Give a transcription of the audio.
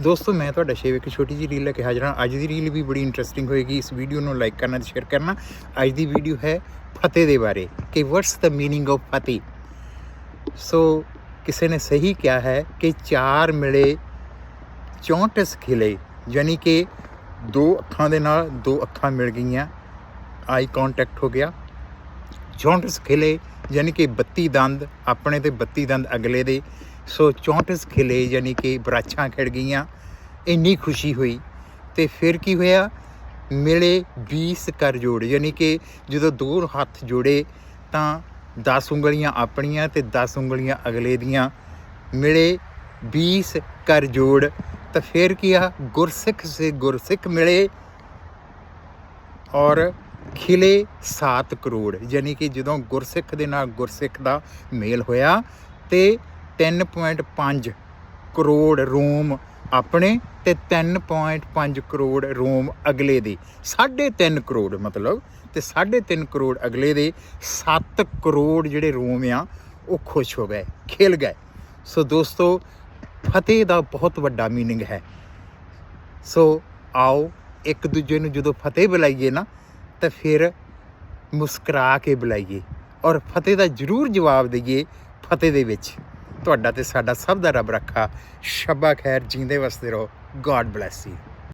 ਦੋਸਤੋ, ਮੈਂ ਤੁਹਾਡਾ ਸ਼ੇਵ ਇੱਕ ਛੋਟੀ ਜੀ ਰੀਲ ਲੈ ਕੇ ਹਾਜ਼ਰ ਹਾਂ। ਅੱਜ ਦੀ ਰੀਲ ਵੀ ਬੜੀ ਇੰਟਰਸਟਿੰਗ ਹੋਏਗੀ। ਇਸ ਵੀਡੀਓ ਨੂੰ ਲਾਈਕ ਕਰਨਾ ਤੇ ਸ਼ੇਅਰ ਕਰਨਾ। ਅੱਜ ਦੀ ਵੀਡੀਓ ਹੈ ਫਤਿਹ ਦੇ ਬਾਰੇ ਕਿ ਵਾਟਸ ਦਾ ਮੀਨਿੰਗ ਆਫ ਫਤਿਹ? ਸੋ ਕਿਸੇ ਨੇ ਸਹੀ ਕਿਹਾ ਹੈ ਕਿ ਚਾਰ ਮਿਲੇ 64 ਖਿਲੇ, ਯਾਨੀ ਕਿ ਦੋ ਅੱਖਾਂ ਦੇ ਨਾਲ ਦੋ ਅੱਖਾਂ ਮਿਲ ਗਈਆਂ। ਆਈ ਕੰਟੈਕਟ ਹੋ ਗਿਆ। 64 ਖਿਲੇ, ਯਾਨੀ ਕਿ 32 ਦੰਦ, ਆਪਣੇ ਤੇ 32 ਦੰਦ ਅਗਲੇ ਦੇ। ਸੋ 34 ਖਿਲੇ ਯਾਨੀ ਕਿ ਬਰਾਛਾਂ ਖਿੜ ਗਈਆਂ, ਇੰਨੀ ਖੁਸ਼ੀ ਹੋਈ। ਤੇ ਫਿਰ ਕੀ ਹੋਇਆ? ਮਿਲੇ 20 ਕਰ ਜੋੜ, ਯਾਨੀ ਕਿ ਜਦੋਂ ਦੋ ਹੱਥ ਜੋੜੇ ਤਾਂ 10 ਉਂਗਲੀਆਂ ਆਪਣੀਆਂ ਤੇ 10 ਉਂਗਲੀਆਂ ਅਗਲੇ ਦੀਆਂ। ਮਿਲੇ 20 ਕਰ ਜੋੜ, ਤਾਂ ਫਿਰ ਕੀ ਆ? ਗੁਰਸਿੱਖ ਸੇ ਗੁਰਸਿੱਖ ਮਿਲੇ ਔਰ ਖਿਲੇ 7 ਕਰੋੜ, ਯਾਨੀ ਕਿ ਜਦੋਂ ਗੁਰਸਿੱਖ ਦੇ ਨਾਲ ਗੁਰਸਿੱਖ ਦਾ ਮੇਲ ਹੋਇਆ ਤੇ 3.5 ਕਰੋੜ ਰੋਮ ਆਪਣੇ ਤੇ 3.5 ਕਰੋੜ ਰੋਮ ਅਗਲੇ ਦੇ 3.5 ਕਰੋੜ ਮਤਲਬ ਤੇ 3.5 ਕਰੋੜ ਅਗਲੇ ਦੇ 7 ਕਰੋੜ ਜਿਹੜੇ ਰੋਮ ਆ ਉਹ ਖੁਸ਼ ਹੋ ਗਏ ਖਿਲ ਗਏ ਸੋ ਦੋਸਤੋ ਫਤਿਹ ਦਾ ਬਹੁਤ ਵੱਡਾ मीनिंग ਹੈ ਸੋ ਆਓ ਇੱਕ ਦੂਜੇ ਨੂੰ ਜਦੋਂ ਫਤਿਹ ਬੁਲਾਈਏ ਨਾ ਤਾਂ ਫਿਰ ਮੁਸਕਰਾ ਕੇ ਬੁਲਾਈਏ ਔਰ ਫਤਿਹ ਦਾ ਜ਼ਰੂਰ ਜਵਾਬ ਦਈਏ ਫਤਿਹ ਦੇ ਵਿੱਚ ਤੁਹਾਡਾ ਤੇ ਸਾਡਾ ਸਭ ਦਾ ਰੱਬ ਰੱਖਾ। ਸ਼ਬਾ ਖੈਰ, ਜੀਂਦੇ ਵਸਦੇ ਰਹੋ। God bless you